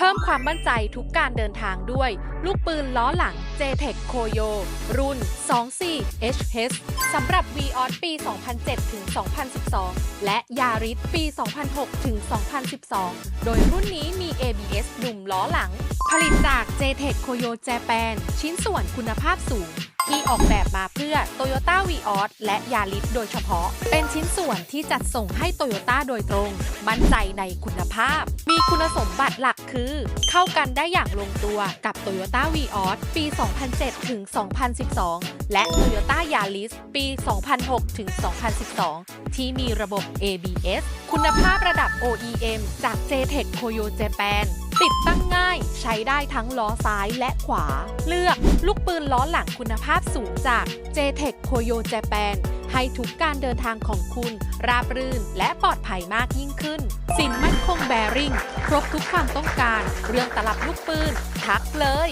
เพิ่มความมั่นใจทุกการเดินทางด้วย ลูกปืนล้อหลัง JTEC Koyo รุ่น 24HS สำหรับ v ีอปี 2007 ถึง 2012 และ Yaris ปี 2006 ถึง 2012 โดยรุ่นนี้มี ABS ดุมล้อหลัง ผลิตจาก JTEC Koyo Japan ชิ้นส่วนคุณภาพสูง ที่ออกแบบมาเพื่อ Toyota v ีออสและ Yaris โดยเฉพาะ เป็นชิ้นส่วนที่จัดส่งให้ Toyota โดยตรง มั่นใจในคุณภาพ มีคุณสมบัติหลักคือ เข้ากันได้อย่างลงตัวกับ Toyota v ีออสปี 2007 ถึง 2012 และ Toyota Yaris ปี 2006 ถึง 2012 ที่มีระบบ ABS คุณภาพระดับ OEM จาก JTEC Koyo Japan ติดตั้งง่าย ช้ได้ทั้งล้อซ้ายและขวา เลือกลูกปืนล้อหลังคุณภาพสูงจาก JTEC Koyo Japan ให้ทุกการเดินทางของคุณ ราบรื่นและปลอดภัยมากยิ่งขึ้น สินมั่นคงแบริ่ง ครบทุกความต้องการ เรื่องตลับลูกปืน ทักเลย